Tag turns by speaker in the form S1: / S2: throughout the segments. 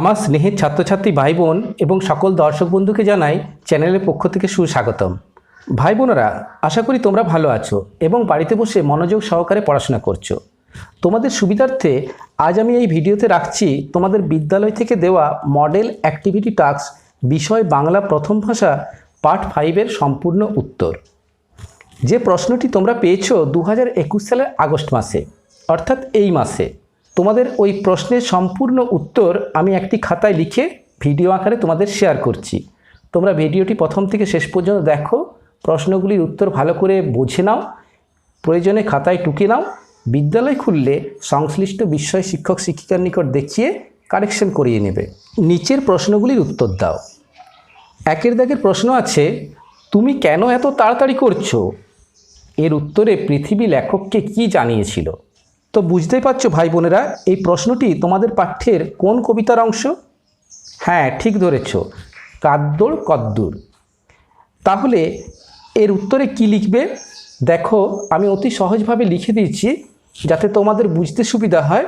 S1: আমার স্নেহের ছাত্রছাত্রী ভাই বোন এবং সকল দর্শক বন্ধুকে জানাই চ্যানেলের পক্ষ থেকে সুস্বাগতম। ভাই বোনেরা আশা করি তোমরা ভালো আছো এবং বাড়িতে বসে মনোযোগ সহকারে পড়াশোনা করছ। তোমাদের সুবিধার্থে আজ আমি এই ভিডিওতে রাখছি তোমাদের বিদ্যালয় থেকে দেওয়া মডেল অ্যাক্টিভিটি টাস্ক বিষয় বাংলা প্রথম ভাষা পার্ট ফাইভের সম্পূর্ণ উত্তর। যে প্রশ্নটি তোমরা পেয়েছ দু হাজার একুশ সালের আগস্ট মাসে, অর্থাৎ এই মাসে। তোমাদের ওই প্রশ্নের সম্পূর্ণ উত্তর আমি একটি খাতায় লিখে ভিডিও আকারে তোমাদের শেয়ার করছি। তোমরা ভিডিওটি প্রথম থেকে শেষ পর্যন্ত দেখো, প্রশ্নগুলির উত্তর ভালো করে বুঝে নাও, প্রয়োজনে খাতায় টুকে নাও, বিদ্যালয় খুললে সংশ্লিষ্ট বিষয় শিক্ষক শিক্ষিকার নিকট দেখিয়ে কারেকশন করিয়ে নেবে। নিচের প্রশ্নগুলির উত্তর দাও। একের দাগের প্রশ্ন আছে, তুমি কেন এত তাড়াতাড়ি করছ? এর উত্তরে পৃথিবী লেখককে কি জানিয়েছিল? তো বুঝতেই পারছ ভাই বোনেরা, এই প্রশ্নটি তোমাদের পাঠ্যের কোন কবিতার অংশ? হ্যাঁ ঠিক ধরেছ, কাদ্দর কদ্দুর। তাহলে এর উত্তরে কি লিখবে? দেখো, আমি অতি সহজভাবে লিখে দিয়েছি যাতে তোমাদের বুঝতে সুবিধা হয়।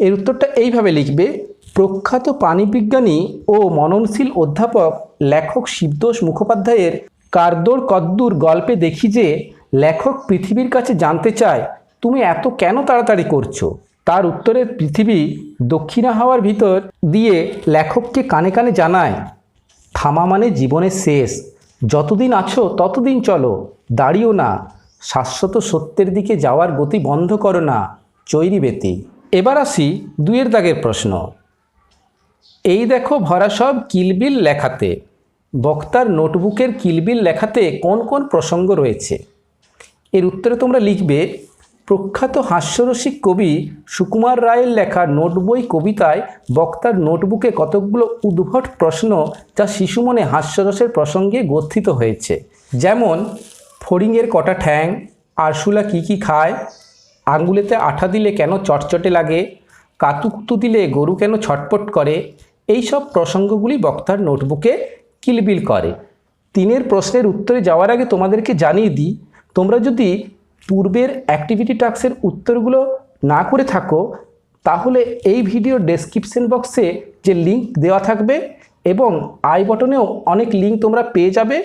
S1: এর উত্তরটা এইভাবে লিখবে, প্রখ্যাত প্রাণীবিজ্ঞানী ও মননশীল অধ্যাপক, লেখক শিবদোষ মুখোপাধ্যায়ের কারদোর কদ্দুর গল্পে দেখি যে, লেখক পৃথিবীর কাছে জানতে চায় তুমি এত কেন তাড়াতাড়ি করছ? তার উত্তরে পৃথিবী দক্ষিণা হাওয়ার ভিতর দিয়ে লেখককে কানে কানে জানায়, থামা মানে জীবনের শেষ। যতদিন আছো ততদিন চলো, দাঁড়িও না। শাশ্বত সত্যের দিকে যাওয়ার গতি বন্ধ করো না, চৈরি বেতি এবার আসি দুয়ের দাগের প্রশ্ন। এই দেখো ভরা সব কিলবিল লেখাতে। বক্তার নোটবুকের কিলবিল লেখাতে কোন কোন প্রসঙ্গ রয়েছে? এর উত্তরে তোমরা লিখবে প্রখ্যাত হাস্যরসিক কবি সুকুমার রায়ের লেখা নোটবই কবিতায় বক্তার নোটবুকে কতকগুলো উদ্ভট প্রশ্ন যা শিশু মনে হাস্যরসের প্রসঙ্গে গথিত হয়েছে। যেমন, ফড়িংয়ের কটা ঠ্যাং, আরশুলা কী কী খায়, আঙ্গুলেতে আঠা দিলে কেন চটচটে লাগে কাতুকুতু দিলে গরু কেন ছটপট করে এই সব প্রসঙ্গগুলি বক্তার নোটবুকে কিলবিল করে। তিনের প্রশ্নের উত্তরে যাওয়ার আগে তোমাদেরকে জানিয়ে দিই, তোমরা যদি পূর্বের অ্যাক্টিভিটি টাস্কের উত্তরগুলো না করে থাকো, তাহলে এই ভিডিও ডেসক্রিপশন বক্সে যে লিঙ্ক দেওয়া থাকবে এবং আই বটনেও অনেক লিঙ্ক তোমরা পেয়ে যাবে,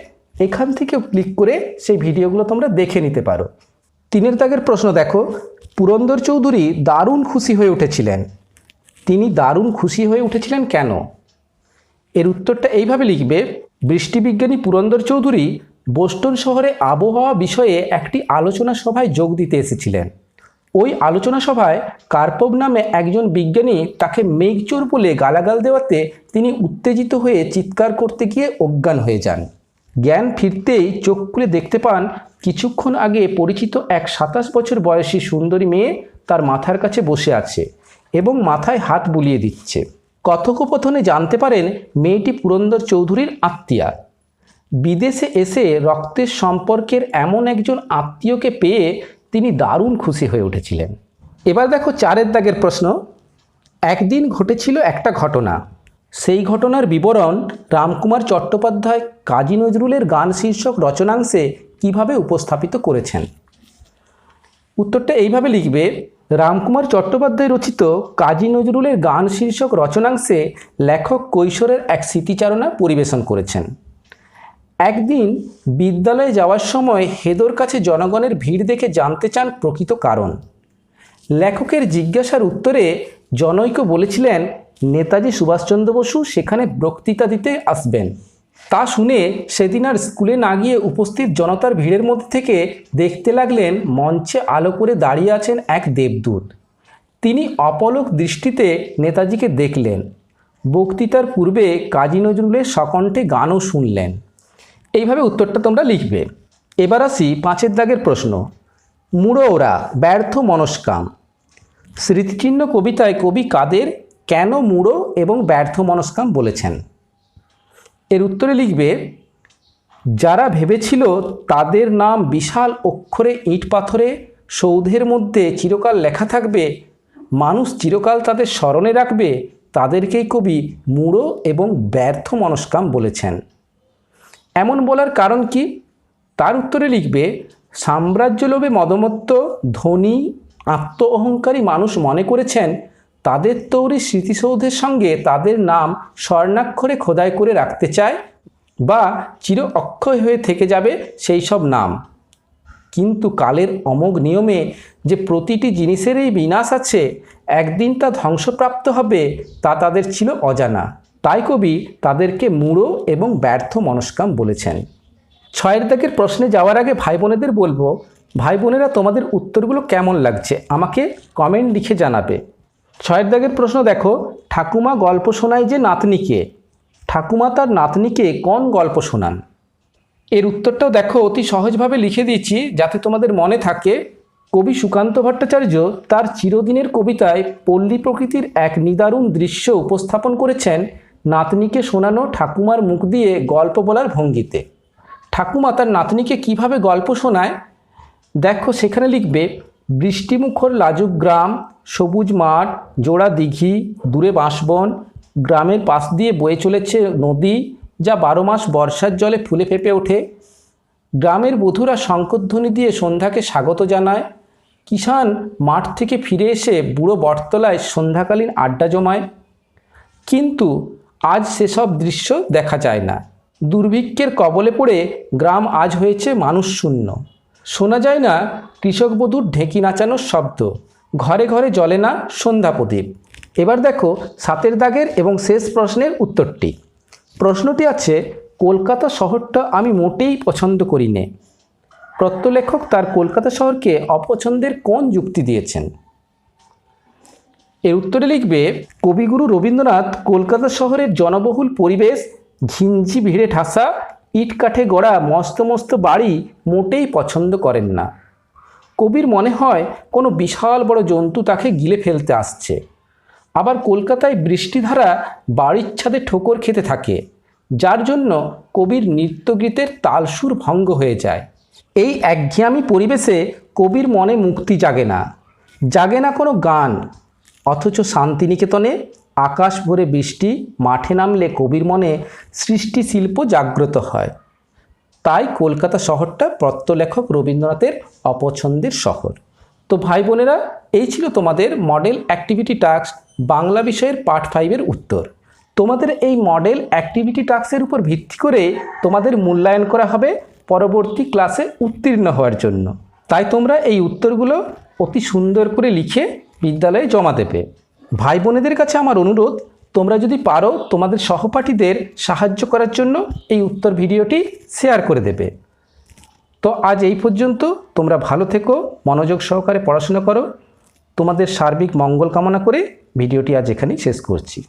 S1: এখান থেকেও ক্লিক করে সেই ভিডিওগুলো তোমরা দেখে নিতে পারো। তিনের দাগের প্রশ্ন দেখো, পুরন্দর চৌধুরী দারুণ খুশি হয়ে উঠেছিলেন। তিনি দারুণ খুশি হয়ে উঠেছিলেন কেন? এর উত্তরটা এইভাবে লিখবে, বৃষ্টিবিজ্ঞানী পুরন্দর চৌধুরী বোস্টন শহরে আবহাওয়া বিষয়ে একটি আলোচনা সভায় যোগ দিতে এসেছিলেন। ওই আলোচনা সভায় কার্পভ নামে একজন বিজ্ঞানী তাকে মেঘচোর বলে গালাগাল দেওয়াতে তিনি উত্তেজিত হয়ে চিৎকার করতে গিয়ে অজ্ঞান হয়ে যান। জ্ঞান ফিরতেই চোখ খুলে দেখতে পান, কিছুক্ষণ আগে পরিচিত এক সাতাশ বছর বয়সী সুন্দরী মেয়ে তার মাথার কাছে বসে আছে এবং মাথায় হাত বুলিয়ে দিচ্ছে। কথোপকথনে জানতে পারেন, মেয়েটি পুরন্দর চৌধুরীর আত্মীয়া। বিদেশে এসে রক্তের সম্পর্কের এমন একজন আত্মীয়কে পেয়ে তিনি দারুণ খুশি হয়ে উঠেছিলেন। এবার দেখো চারের দাগের প্রশ্ন। একদিন ঘটেছিল একটা ঘটনা। সেই ঘটনার বিবরণ রামকুমার চট্টোপাধ্যায়, কাজী নজরুলের গান শীর্ষক রচনাংশে কীভাবে উপস্থাপিত করেছেন? উত্তরটা এইভাবে লিখবে, রামকুমার চট্টোপাধ্যায় রচিত কাজী নজরুলের গান শীর্ষক রচনাংশে লেখক কৈশোরের এক স্মৃতিচারণা পরিবেশন করেছেন। একদিন বিদ্যালয়ে যাওয়ার সময় হেদর কাছে জনগণের ভিড় দেখে জানতে চান প্রকৃত কারণ। লেখকের জিজ্ঞাসার উত্তরে জনৈক বলেছিলেন, নেতাজি সুভাষচন্দ্র বসু সেখানে বক্তৃতা দিতে আসবেন তা শুনে সেদিন আর স্কুলে না গিয়ে উপস্থিত জনতার ভিড়ের মধ্যে থেকে দেখতে লাগলেন মঞ্চে আলো করে দাঁড়িয়ে আছেন এক দেবদূত। তিনি অপলক দৃষ্টিতে নেতাজিকে দেখলেন। বক্তৃতার পূর্বে কাজী নজরুলের সকণ্ঠে গানও শুনলেন। এইভাবে উত্তরটা তোমরা লিখবে। এবার আসি পাঁচের দাগের প্রশ্ন। মুড়ো ওরা ব্যর্থ মনস্কাম। স্মৃতিচিহ্ন কবিতায় কবি কাদের, কেন মুড়ো এবং ব্যর্থ মনস্কাম বলেছেন? এর উত্তরে লিখবে, যারা ভেবেছিল তাদের নাম বিশাল অক্ষরে ইট পাথরে, সৌধের মধ্যে চিরকাল লেখা থাকবে, মানুষ চিরকাল তাদের স্মরণে রাখবে, তাদেরকেই কবি মূঢ় এবং ব্যর্থ মনস্কাম বলেছেন। এমন বলার কারণ কি? তার উত্তরে লিখবে সাম্রাজ্য লোভে মদমত্ত, ধনী আত্ম অহংকারী মানুষ মনে করেছেন, তাদের তৈরি স্মৃতিসৌধের সঙ্গে তাদের নাম স্বর্ণাক্ষরে খোদাই করে রাখতে চায় বা চির অক্ষয় হয়ে থেকে যাবে সেই সব নাম। কিন্তু কালের অমোঘ নিয়মে যে প্রতিটি জিনিসেরই বিনাশ আছে, একদিন তা ধ্বংসপ্রাপ্ত হবে তা তাদের ছিল অজানা। তাই কবি তাদেরকে মূঢ় এবং ব্যর্থ মনস্কাম বলেছেন। ছয়ের দাগের প্রশ্নে যাওয়ার আগে ভাই বোনেদের বলব, ভাই বোনেরা তোমাদের উত্তরগুলো কেমন লাগছে? আমাকে কমেন্ট লিখে জানাবে। ছয়ের দাগের প্রশ্ন দেখো, ঠাকুমা গল্প শোনায় যে নাতনিকে। ঠাকুমা তার নাতনিকে কোন গল্প শোনান? এর উত্তরটাও দেখো, অতি সহজভাবে লিখে দিয়েছি, যাতে তোমাদের মনে থাকে, কবি সুকান্ত ভট্টাচার্য তার চিরদিনের কবিতায় পল্লী প্রকৃতির এক নিদারুণ দৃশ্য উপস্থাপন করেছেন নাতনিকে শোনানো ঠাকুমার মুখ দিয়ে গল্প বলার ভঙ্গিতে। ঠাকুমা তার নাতনিকে কীভাবে গল্প শোনায়? দেখো সেখানে লিখবে, বৃষ্টিমুখর লাজুক গ্রাম, সবুজ মাঠ, জোড়া দিঘি, দূরে বাঁশবন, গ্রামের পাশ দিয়ে বয়ে চলেছে নদী, যা বারো মাস বর্ষার জলে ফুলে ফেপে ওঠে। গ্রামের বধুরা শঙ্করধ্বনি দিয়ে সন্ধ্যাকে স্বাগত জানায়। কিষান মাঠ থেকে ফিরে এসে বুড়ো বটতলায় সন্ধ্যাকালীন আড্ডা জমায়। কিন্তু আজ সেসব দৃশ্য দেখা যায় না। দুর্ভিক্ষের কবলে পড়ে গ্রাম আজ হয়েছে মানুষ শূন্য। শোনা যায় না কৃষক বধূর ঢেঁকি নাচানোর শব্দ। ঘরে ঘরে জ্বলে না সন্ধ্যা প্রদীপ। এবার দেখো সাতের দাগের এবং শেষ প্রশ্নের উত্তরটি। প্রশ্নটি আছে, কলকাতা শহরটা আমি মোটেই পছন্দ করি নে প্রত্যলেখক তার কলকাতা শহরকে অপছন্দের কোন যুক্তি দিয়েছেন। এর উত্তরে লিখবে, কবিগুরু রবীন্দ্রনাথ কলকাতা শহরের জনবহুল পরিবেশ ঘিঞ্জি ভিড়ে ঠাসা, ইট কাঠে গড়া মস্ত মস্ত বাড়ি মোটেই পছন্দ করেন না। কবির মনে হয় কোনো বিশাল বড় জন্তু তাকে গিলে ফেলতে আসছে। আবার কলকাতায় বৃষ্টিধারা বাড়ির ছাদে ঠোকর খেতে থাকে, যার জন্য কবির নৃত্যগীতের তালসুর ভঙ্গ হয়ে যায়। এই একঘেয়ামি পরিবেশে কবির মনে মুক্তি জাগে না জাগে না কোনো গান অথচ শান্তিনিকেতনে আকাশ ভরে বৃষ্টি, মাঠে নামলে কবির মনে সৃষ্টি শিল্প জাগ্রত হয়। তাই কলকাতা শহরটা প্রত্যলেখক রবীন্দ্রনাথের অপছন্দের শহর। তো ভাই বোনেরা, এই ছিল তোমাদের মডেল অ্যাক্টিভিটি টাস্ক বাংলা বিষয়ের পার্ট ফাইভের উত্তর। তোমাদের এই মডেল অ্যাক্টিভিটি টাস্কের উপর ভিত্তি করে তোমাদের মূল্যায়ন করা হবে পরবর্তী ক্লাসে উত্তীর্ণ হওয়ার জন্য। তাই তোমরা এই উত্তরগুলো অতি সুন্দর করে লিখে বিদ্যালয়ে জমা দেবে ভাই বোনেদের কাছে আমার অনুরোধ, তোমরা যদি পারো তোমাদের সহপাঠীদের সাহায্য করার জন্য এই উত্তর ভিডিওটি শেয়ার করে দেবে। তো আজ এই পর্যন্ত, তোমরা ভালো থেকো, মনোযোগ সহকারে পড়াশোনা করো। তোমাদের সার্বিক মঙ্গল কামনা করে ভিডিওটি আজ এখানেই শেষ করছি।